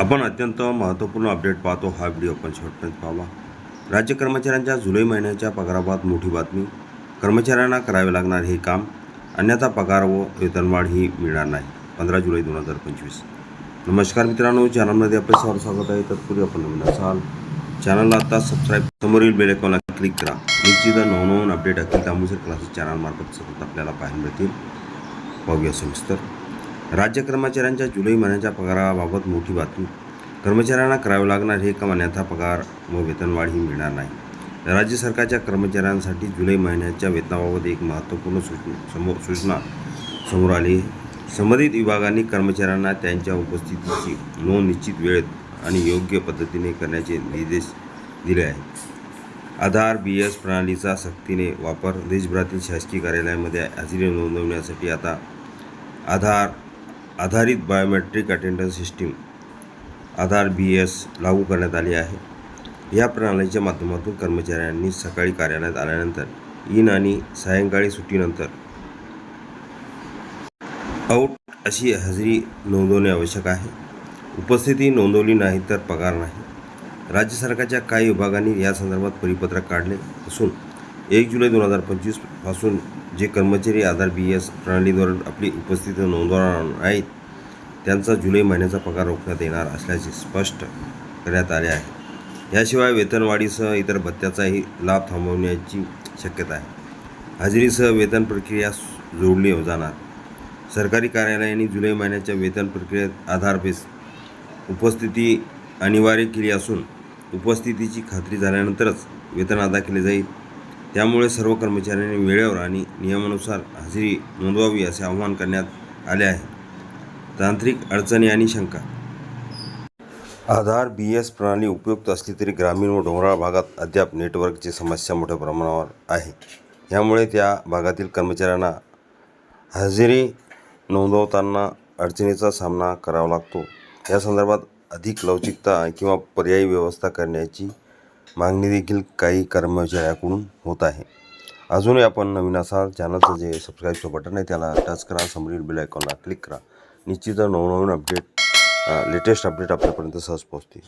आपण अत्यंत महत्त्वपूर्ण अपडेट पाहतो हा व्हिडिओ आपण शेवटपर्यंत पाहावा. राज्य कर्मचाऱ्यांच्या जुलै महिन्याच्या पगाराबाबत मोठी बातमी. कर्मचाऱ्यांना करावे लागणार हे काम. अन्यथा पगार व वेतनवाढ ही मिळणार नाही. पंधरा जुलै दोन हजार पंचवीस. नमस्कार मित्रांनो चॅनलमध्ये आपले सर्व स्वागत आहे. तत्पूर्वी आपण नवीन असाल चॅनलला आता सबस्क्राईब समोरील बेल आयकॉनला क्लिक करा. निश्चित नवनवीन अपडेट असतील त्यामुळे क्लासेस चॅनलमार्फत सतत आपल्याला पाहायला मिळतील. पाहूया सविस्तर. राज्य कर्मचाऱ्यांच्या जुलै महिन्याच्या पगाराबाबत मोठी बातमी. कर्मचाऱ्यांना करावे लागणार हे काम अन्यथा पगार व वेतनवाढ ही मिळणार नाही. राज्य सरकारच्या कर्मचाऱ्यांसाठी जुलै महिन्याच्या वेतनाबाबत एक महत्त्वपूर्ण सूचना समोर सूचना समोर आली संबंधित विभागांनी कर्मचाऱ्यांना त्यांच्या उपस्थितीची नोंद निश्चित वेळेत आणि योग्य पद्धतीने करण्याचे निर्देश दिले आहेत. आधार बी एस प्रणालीचा सक्तीने वापर देशभरातील शासकीय कार्यालयामध्ये हजेरी नोंदवण्यासाठी आता आधार आधारित biometric attendance system Aadhaar B S लागू करण्यात आली आहे. या प्रणालीच्या माध्यमातून कर्मचाऱ्यांनी सकाळी कार्यालयात आल्यानंतर इन आणि सायंकाळी सुट्टीनंतर आऊट अशी हजेरी नोंदवणे आवश्यक आहे. उपस्थिती नोंदवली नाही तर पगार नाही. राज्य सरकारच्या काही विभागांनी या संदर्भात परिपत्रक काढले असून एक जुलै दोन हजार पंचवीसपासून जे कर्मचारी आधार बी एस प्रणालीद्वारे आपली उपस्थिती नोंदवणार आहेत त्यांचा जुलै महिन्याचा पगार रोखण्यात येणार असल्याचे स्पष्ट करण्यात आले आहे. याशिवाय वेतनवाढीसह इतर भत्त्याचाही लाभ थांबवण्याची शक्यता आहे. हजेरीसह वेतन प्रक्रिया जोडली जाणार. सरकारी कार्यालयांनी जुलै महिन्याच्या वेतन प्रक्रियेत आधार बेस उपस्थिती अनिवार्य केली असून उपस्थितीची खात्री झाल्यानंतरच वेतन अदा केले जाईल. त्यामुळे सर्व कर्मचाऱ्यांनी वेळेवर आणि नियमानुसार हजेरी नोंदवावी असे आवाहन करण्यात आले आहे. तांत्रिक अडचणी आणि शंका. आधार बी एस प्रणाली उपयुक्त असली तरी ग्रामीण व डोंगराळ भागात अद्याप नेटवर्कची समस्या मोठ्या प्रमाणावर आहे. यामुळे त्या भागातील कर्मचाऱ्यांना हजेरी नोंदवताना अडचणीचा सामना करावा लागतो. या संदर्भात अधिक लवचिकता किंवा पर्यायी व्यवस्था करण्याची मागणी देखील काही कर्मचाऱ्याकडून होत आहे. अजूनही आपण नवीन असाल चॅनलचं जे सबस्क्राईबचं बटन आहे त्याला टच करा समोरील बेल आयकॉनला क्लिक करा. निश्चित नवनवीन अपडेट लेटेस्ट अपडेट आपल्यापर्यंत सहज पोहोचतील.